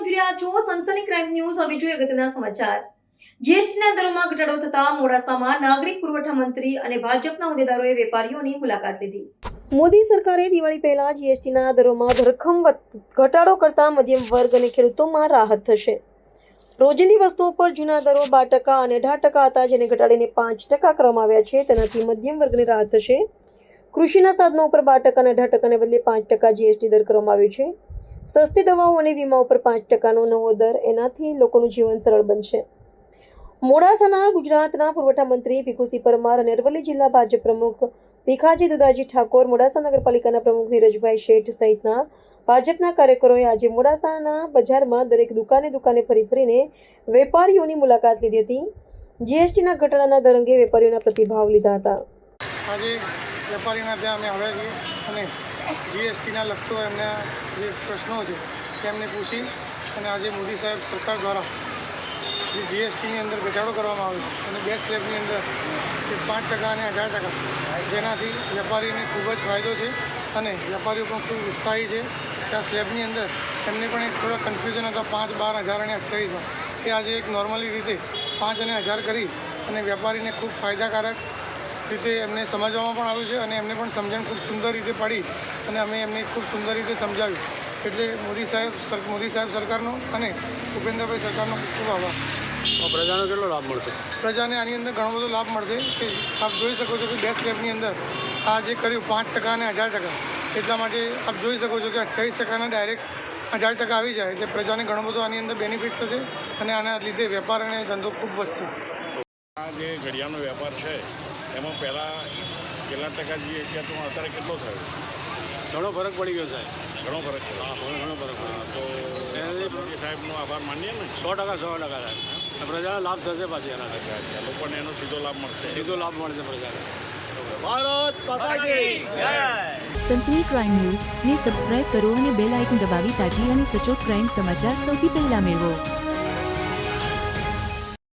આપ જોઈ રહ્યા છો સનસની ક્રાઇમ ન્યૂઝ હવે જોઈએ અગત્યના સમાચાર. જીએસટીના દરોમાં ઘટાડો થતા મોડાસામાં નાગરિક પુરવઠા મંત્રી અને ભાજપના હોદ્દેદારોએ વેપારીઓની મુલાકાત લીધી. મોદી સરકારે દિવાળી પહેલા જીએસટીના દરોમાં ધરખમ ઘટાડો કરતા મધ્યમ વર્ગ અને ખેડૂતોમાં રાહત થશે. રોજિંદી વસ્તુઓ પર જૂના દરો બાર ટકા અને અઢાર ટકા હતા, જેને ઘટાડીને પાંચ ટકા કરવામાં આવ્યા છે, તેનાથી મધ્યમ વર્ગને રાહત થશે. કૃષિના સાધનો ઉપર બાર ટકા અને અઢાર ટકાને બદલે પાંચ ટકા જીએસટી દર કરવામાં આવ્યો છે. સસ્તી દવાઓ અને વીમા ઉપર પાંચ ટકાનો નવો દર એનાથી લોકોનું જીવન સરળ બનશે. મોડાસાના ગુજરાતના પુરવઠા મંત્રી ભીખુસિંહ પરમાર અને અરવલ્લી જિલ્લા ભાજપ પ્રમુખ ભીખાજી દુદાજી ઠાકોર, મોડાસા નગરપાલિકાના પ્રમુખ નીરજભાઈ શેઠ સહિતના ભાજપના કાર્યકરોએ આજે મોડાસાના બજારમાં દરેક દુકાને દુકાને ફરી ફરીને વેપારીઓની મુલાકાત લીધી હતી. જીએસટીના ઘટાડાના દર અંગે વેપારીઓના પ્રતિભાવ લીધા હતા. આજે વેપારીના ત્યાં અમે આવ્યા છીએ અને જીએસટીના લગતો એમના જે પ્રશ્નો છે, તે એમને પૂછી અને આજે મોદી સાહેબ સરકાર દ્વારા જે જીએસટીની અંદર ઘટાડો કરવામાં આવ્યો છે અને બે સ્લેબની અંદર એ પાંચ ટકા અને હજાર ટકા, જેનાથી વેપારીને ખૂબ જ ફાયદો છે અને વેપારીઓ પણ ખૂબ ઉત્સાહી છે આ સ્લેબની અંદર એમને પણ એક થોડા કન્ફ્યુઝન હતા, પાંચ, બાર હજાર અને અઠ્યાવીસમાં એ આજે એક નોર્મલી રીતે પાંચ અને હજાર કરી અને વેપારીને ખૂબ ફાયદાકારક રીતે એમને સમજવામાં પણ આવ્યું છે અને એમને પણ સમજણ ખૂબ સુંદર રીતે પડી અને અમે એમને ખૂબ સુંદર રીતે સમજાવ્યું. એટલે મોદી સાહેબ મોદી સાહેબ સરકારનો અને ભૂપેન્દ્રભાઈ સરકારનો ખૂબ આભાર. પ્રજાનો કેટલો લાભ મળશે? પ્રજાને આની અંદર ઘણો બધો લાભ મળશે કે આપ જોઈ શકો છો કે ગેસ લેબની અંદર આ જે કર્યું પાંચ ટકા અને હજાર ટકા એટલા માટે આપ જોઈ શકો છો કે અઠ્યાવીસ ટકાના ડાયરેક્ટ હજાર ટકા આવી જાય એટલે પ્રજાને ઘણો બધો આની અંદર બેનિફિટ થશે અને આના લીધે વેપાર અને ધંધો ખૂબ વધશે. આ જે ઘડિયાળનો વેપાર છે એમાં પહેલાં કેટલા ટકા જે તો અત્યારે કેટલો થયો? ઘણો ફરક પડી ગયો સાહેબ. ઘણો ફરક હા ઘણો ઘણો ફરક પડ્યો તો મોદી સાહેબનો આભાર માનીએ ને? સો ટકા સો ટકા સાહેબ. પ્રજાને લાભ થશે પાછી એના ટકા. લોકોને એનો સીધો લાભ મળશે. સીધો લાભ મળશે પ્રજાને. Sansani crime news. ને સબસ્ક્રાઇબ કરો અને બેલ આઇકન દબાવી તાજી અને સચોટ ક્રાઇમ સમાચાર સૌથી પહેલા મેળવો.